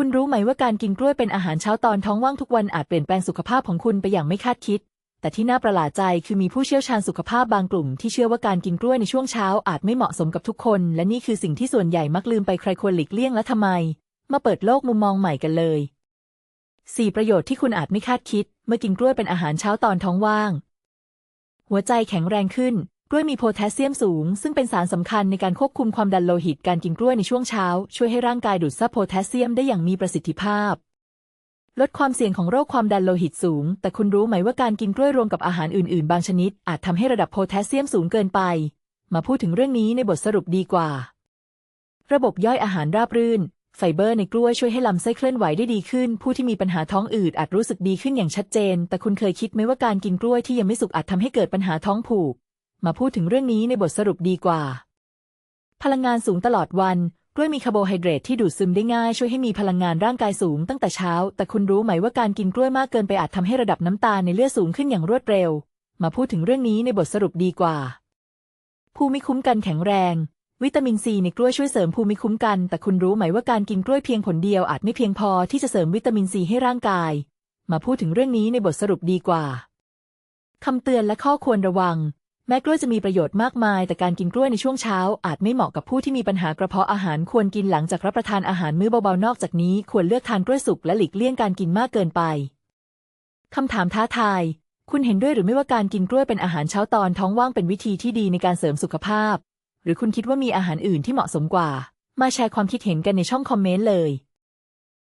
คุณรู้ไหมว่าการกินกล้วยเป็นอาหารเช้าตอนท้องว่างทุกวันอาจเปลี่ยนแปลงสุขภาพของคุณไปอย่างไม่คาดคิด แต่ที่น่าประหลาดใจคือมีผู้เชี่ยวชาญสุขภาพบางกลุ่ม ที่เชื่อว่าการกินกล้วยในช่วงเช้าอาจไม่เหมาะสมกับทุกคน และนี่คือสิ่งที่ส่วนใหญ่มักลืมไปใครควรหลีกเลี่ยงและทำไม มาเปิดโลกมุมมองใหม่กันเลย 4 ประโยชน์ที่คุณอาจไม่คาดคิด เมื่อกินกล้วยเป็นอาหารเช้าตอนท้องว่าง หัวใจแข็งแรงขึ้น กล้วยมีโพแทสเซียมสูง ซึ่งเป็นสารสำคัญในการควบคุมความดันโลหิตการกินกล้วยในช่วงเช้า ช่วยให้ร่างกายดูดซับโพแทสเซียมได้อย่างมีประสิทธิภาพ ลดความเสี่ยงของโรคความดันโลหิตสูง แต่คุณรู้ไหมว่าการกินกล้วยรวมกับอาหารอื่น ๆ บางชนิด อาจทำให้ระดับโพแทสเซียมสูงเกินไป มาพูดถึงเรื่องนี้ในบทสรุปดีกว่า ระบบย่อยอาหารราบรื่น ไฟเบอร์ในกล้วยช่วยให้ลำไส้เคลื่อนไหวได้ดีขึ้น ผู้ที่มีปัญหาท้องอืดอาจรู้สึกดีขึ้นอย่างชัดเจน แต่คุณเคยคิดไหมว่าการกินกล้วยที่ยังไม่สุกอาจทำให้เกิดปัญหาท้องผูก มาพูดถึงเรื่องนี้ในบทสรุปดีกว่า พลังงานสูงตลอดวันกล้วยมีคาร์โบไฮเดรตที่ดูดซึมได้ง่ายช่วยให้มีพลังงานร่างกายสูงตั้งแต่เช้า แต่คุณรู้ไหมว่าการกินกล้วยมากเกินไปอาจทำให้ระดับน้ำตาลในเลือดสูงขึ้นอย่างรวดเร็ว มาพูดถึงเรื่องนี้ในบทสรุปดีกว่า ภูมิคุ้มกันแข็งแรง วิตามินซีในกล้วยช่วยเสริมภูมิคุ้มกัน แต่คุณรู้ไหมว่าการกินกล้วยเพียงผลเดียวอาจไม่เพียงพอที่จะเสริมวิตามินซีให้ร่างกาย มาพูดถึงเรื่องนี้ในบทสรุปดีกว่าคำเตือนและข้อควรระวัง แม้กล้วยจะมีประโยชน์มากมาย แต่การกินกล้วยในช่วงเช้า อาจไม่เหมาะกับผู้ที่มีปัญหากระเพาะอาหารควรกินหลังจากรับประทานอาหารมื้อเบาๆนอกจากนี้ ควรเลือกทานกล้วยสุกและหลีกเลี่ยงการกินมากเกินไปคำถามท้าทาย คุณเห็นด้วยหรือไม่ว่าการกินกล้วยเป็นอาหารเช้าตอนท้องว่างเป็นวิธีที่ดีในการเสริมสุขภาพ หรือคุณคิดว่ามีอาหารอื่นที่เหมาะสมกว่า มาแชร์ความคิดเห็นกันในช่องคอมเมนต์เลย